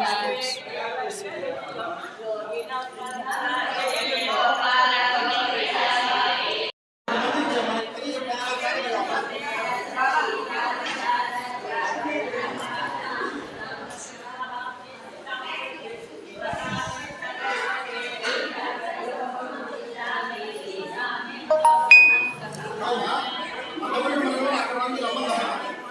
Yes.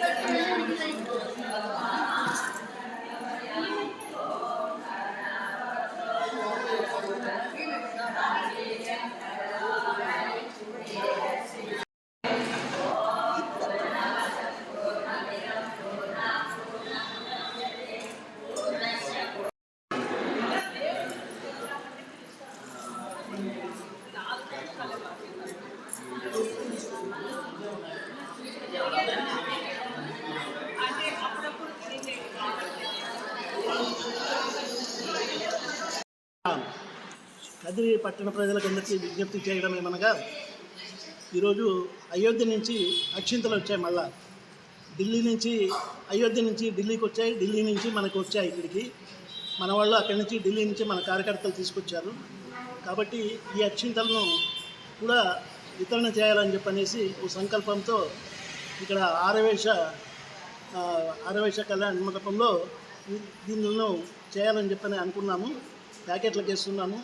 But then. పట్టణ ప్రజలకందరికీ విజ్ఞప్తి చేయడం ఏమనగా ఈరోజు అయోధ్య నుంచి అక్షింతలు వచ్చాయి మళ్ళా. ఢిల్లీ నుంచి అయోధ్య నుంచి ఢిల్లీకి వచ్చాయి ఢిల్లీ నుంచి మనకు వచ్చాయి ఇక్కడికి. మన వాళ్ళు అక్కడి నుంచి ఢిల్లీ నుంచి మన కార్యకర్తలు తీసుకొచ్చారు. కాబట్టి ఈ అక్షింతలను కూడా వితరణ చేయాలని చెప్పనేసి ఓ సంకల్పంతో ఇక్కడ ఆరవేశ ఆ, ఆరవేశ కళ్యాణ మండపంలో దీనిలో దీనిలను చేయాలని చెప్పని అనుకున్నాము. ప్యాకెట్లకు వేస్తున్నాము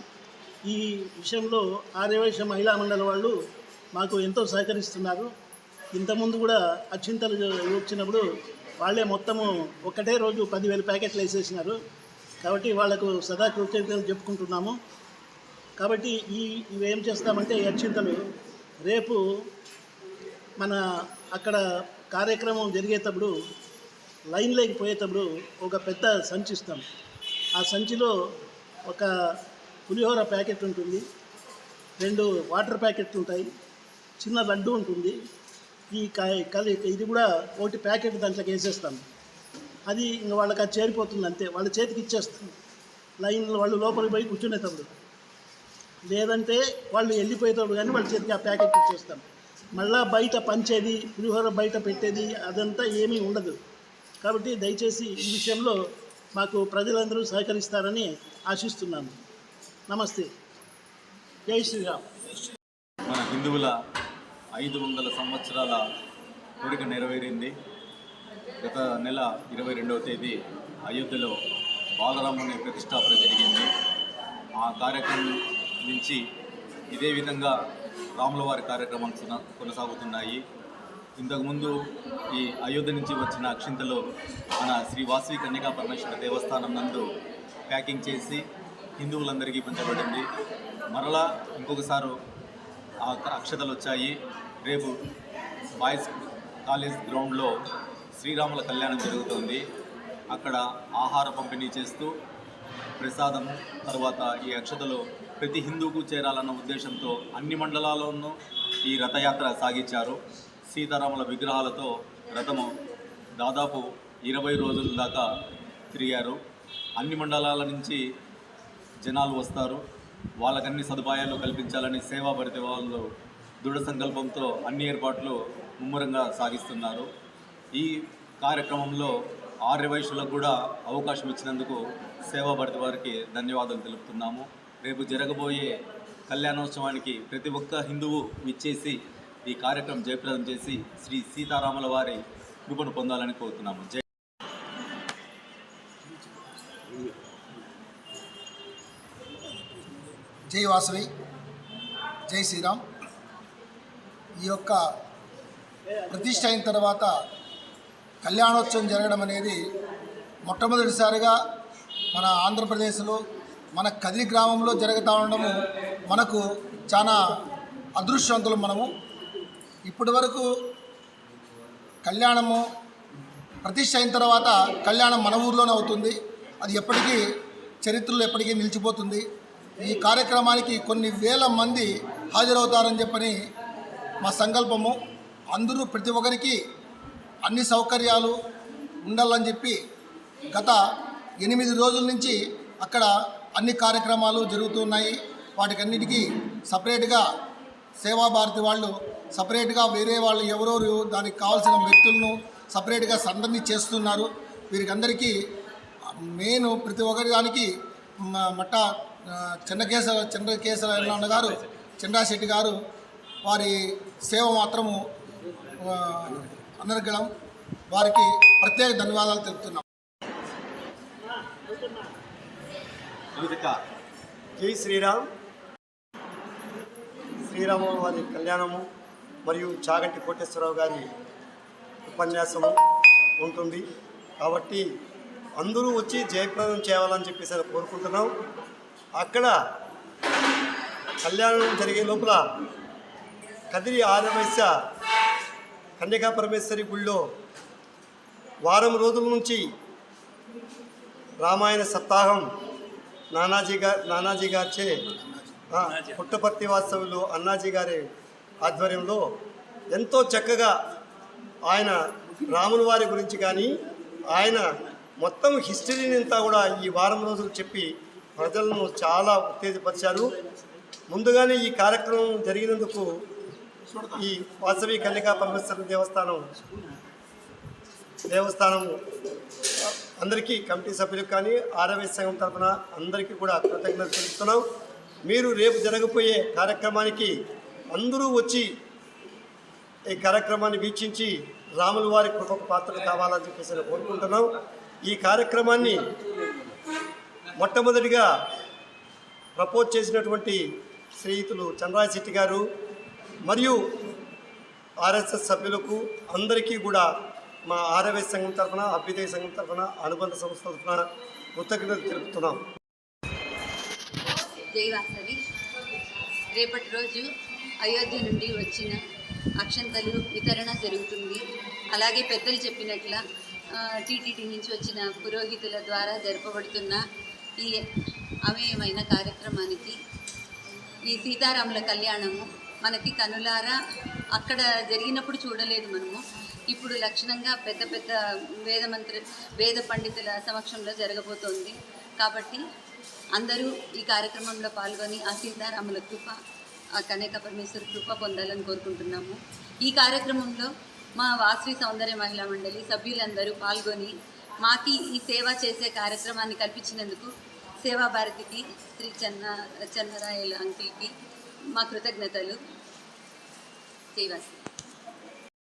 ఈ విషయంలో ఆర్యవైశ్య మహిళా మండలి వాళ్ళు మాకు ఎంతో సహకరిస్తున్నారు. ఇంతకుముందు కూడా అక్షింతలు వచ్చినప్పుడు వాళ్ళే మొత్తము ఒకటే రోజు పదివేల ప్యాకెట్లు వేసేసినారు. కాబట్టి వాళ్ళకు సదా కృతజ్ఞతలు చెప్పుకుంటున్నాము. కాబట్టి ఈ ఇవేం చేస్తామంటే ఈ అక్షింతలు రేపు మన అక్కడ కార్యక్రమం జరిగేటప్పుడు లైన్లోకి పోయేటప్పుడు ఒక పెద్ద సంచి ఇస్తాం ఆ సంచిలో ఒక పులిహోర ప్యాకెట్ ఉంటుంది రెండు వాటర్ ప్యాకెట్లు ఉంటాయి చిన్న లడ్డు ఉంటుంది. ఈ కలి ఇది కూడా ఒకటి ప్యాకెట్ దాంట్లోకి వేసేస్తాం. అది ఇంక వాళ్ళకి అది చేరిపోతుంది అంతే. వాళ్ళ చేతికి ఇచ్చేస్తాం. లైన్లో వాళ్ళు లోపలికి పోయి కూర్చునేటప్పుడు లేదంటే వాళ్ళు వెళ్ళిపోయేటప్పుడు కానీ వాళ్ళ చేతికి ఆ ప్యాకెట్ ఇచ్చేస్తాం. మళ్ళా బయట పంచేది పులిహోర బయట పెట్టేది అదంతా ఏమీ ఉండదు. కాబట్టి దయచేసి ఈ విషయంలో మాకు ప్రజలందరూ సహకరిస్తారని ఆశిస్తున్నాను. నమస్తే. జై శ్రీరామ్. మన హిందువుల ఐదు వందల సంవత్సరాల కోరిక నెరవేరింది. గత నెల ఇరవై రెండవ తేదీ అయోధ్యలో బాలరాముని ప్రతిష్టాపన జరిగింది. ఆ కార్యక్రమం నుంచి ఇదే విధంగా రాముల వారి కార్యక్రమాలు కొనసాగుతున్నాయి. ఇంతకుముందు ఈ అయోధ్య నుంచి వచ్చిన అక్షింతలో మన శ్రీ వాసవి కన్యకా పరమేశ్వర దేవస్థానం నందు ప్యాకింగ్ చేసి హిందువులందరికీ పంచబడింది. మరలా ఇంకొకసారి ఆ అక్షతలు వచ్చాయి. రేపు బాయ్స్ కాలేజ్ గ్రౌండ్లో శ్రీరాముల కళ్యాణం జరుగుతుంది. అక్కడ ఆహార పంపిణీ చేస్తూ ప్రసాదము తర్వాత ఈ అక్షతలు ప్రతి హిందూకు చేరాలన్న ఉద్దేశంతో అన్ని మండలాల్లోనూ ఈ రథయాత్ర సాగించారు. సీతారాముల విగ్రహాలతో రథము దాదాపు ఇరవై రోజుల దాకా తిరిగారు. అన్ని మండలాల నుంచి జనాలు వస్తారు. వాళ్ళకన్ని సదుపాయాలు కల్పించాలని సేవా భరిత వాళ్ళు దృఢ సంకల్పంతో అన్ని ఏర్పాట్లు ముమ్మరంగా సాగిస్తున్నారు. ఈ కార్యక్రమంలో ఆర్యవైశ్యులకు కూడా అవకాశం ఇచ్చినందుకు సేవా భరిత వారికి ధన్యవాదాలు తెలుపుతున్నాము. రేపు జరగబోయే కళ్యాణోత్సవానికి ప్రతి ఒక్క హిందువు విచ్చేసి ఈ కార్యక్రమం జయప్రదం చేసి శ్రీ సీతారాముల వారి కృపను పొందాలని కోరుతున్నాము. జై జై వాసవి జై శ్రీరామ్. ఈ యొక్క ప్రతిష్ట అయిన తర్వాత కళ్యాణోత్సవం జరగడం అనేది మొట్టమొదటిసారిగా మన ఆంధ్రప్రదేశ్లో మన కదిరి గ్రామంలో జరుగుతూ ఉండడము మనకు చాలా అదృష్టవంతులు మనము. ఇప్పటి వరకు కళ్యాణము ప్రతిష్ట అయిన తర్వాత కళ్యాణం మన ఊర్లోనే అవుతుంది. అది ఎప్పటికీ చరిత్రలో ఎప్పటికీ నిలిచిపోతుంది. ఈ కార్యక్రమానికి కొన్ని వేల మంది హాజరవుతారని చెప్పని మా సంకల్పము. అందరూ ప్రతి ఒక్కరికి అన్ని సౌకర్యాలు ఉండాలని చెప్పి గత ఎనిమిది రోజుల నుంచి అక్కడ అన్ని కార్యక్రమాలు జరుగుతున్నాయి వాటికన్నిటికీ సపరేట్గా సేవాభారతి వాళ్ళు సపరేట్గా వేరే వాళ్ళు ఎవరెవరు దానికి కావాల్సిన వ్యక్తులను సపరేట్గా సందర్ని చేస్తున్నారు. వీరికి అందరికీ ప్రతి ఒక్కరి దానికి మట్ట ఆ, చెన్నకేశవ అన్న గారు చంద్రాశెట్టి గారు వారి సేవ మాత్రము అనర్గడం వారికి ప్రత్యేక ధన్యవాదాలు తెలుపుతున్నాం. జై శ్రీరామ్. శ్రీరాము వారి కళ్యాణము మరియు చాగంటి కోటేశ్వరరావు గారి ఉపన్యాసము ఉంటుంది. కాబట్టి అందరూ వచ్చి జయప్రదం చేయాలని చెప్పేసి కోరుకుంటున్నాం. అక్కడ కళ్యాణం జరిగే లోపల కదిరి ఆర్యవైశ్య కన్యకా పరమేశ్వరి గుళ్ళో వారం రోజుల నుంచి రామాయణ సప్తాహం నానాజీ గారు నానాజీ గారిచే పుట్టపర్తి వాస్తవులు అన్నాజీ గారి ఆధ్వర్యంలో ఎంతో చక్కగా ఆయన రాముల వారి గురించి కానీ ఆయన మొత్తం హిస్టరీని అంతా కూడా ఈ వారం రోజులు చెప్పి ప్రజలను చాలా ఉత్తేజపరిచారు. ముందుగానే ఈ కార్యక్రమం జరిగినందుకు ఈ వాసవి కన్యకా పరమేశ్వర దేవస్థానం దేవస్థానం అందరికీ కమిటీ సభ్యులకు కానీ ఆర్ఎంఎస్ సంఘం తరఫున అందరికీ కూడా కృతజ్ఞత తెలుపుతున్నాం. మీరు రేపు జరగబోయే కార్యక్రమానికి అందరూ వచ్చి ఈ కార్యక్రమాన్ని వీక్షించి రాముల వారి కృపకు పాత్రలు కావాలని చెప్పేసి కోరుకుంటున్నాం. ఈ కార్యక్రమాన్ని మొట్టమొదటిగా ప్రపోజ్ చేసినటువంటి శ్రీయుతులు చంద్రాశెట్టి గారు మరియు ఆర్ఎస్ఎస్ సభ్యులకు అందరికీ కూడా మా ఆర్ఎస్ సంఘం తరఫున అభ్యుదయ సంఘం తరఫున అనుబంధ సంస్థ తరఫున కృతజ్ఞతలు తెలుపుతున్నాం. జయవాసవి రేపటి రోజు అయోధ్య నుండి వచ్చిన అక్షంతలు వితరణ జరుగుతుంది. అలాగే పెద్దలు చెప్పినట్ల టీటీడీ నుంచి వచ్చిన పురోహితుల ద్వారా జరపబడుతున్న ఈ అమేయమైన కార్యక్రమానికి ఈ సీతారాముల కళ్యాణము మనకి కనులారా అక్కడ జరిగినప్పుడు చూడలేదు మనము. ఇప్పుడు లక్షణంగా పెద్ద పెద్ద వేద మంత్రి వేద పండితుల సమక్షంలో జరగబోతోంది. కాబట్టి అందరూ ఈ కార్యక్రమంలో పాల్గొని ఆ సీతారాముల కృప ఆ కనేక పరమేశ్వర కృప పొందాలని కోరుకుంటున్నాము. ఈ కార్యక్రమంలో మా వాసవి సౌందర్య మహిళా మండలి సభ్యులందరూ పాల్గొని మాకి ఈ సేవ చేసే కార్యక్రమాన్ని కల్పించినందుకు సేవా భారతికి శ్రీ చెన్న చెన్నరాయల అంకిల్కి మా కృతజ్ఞతలు. జై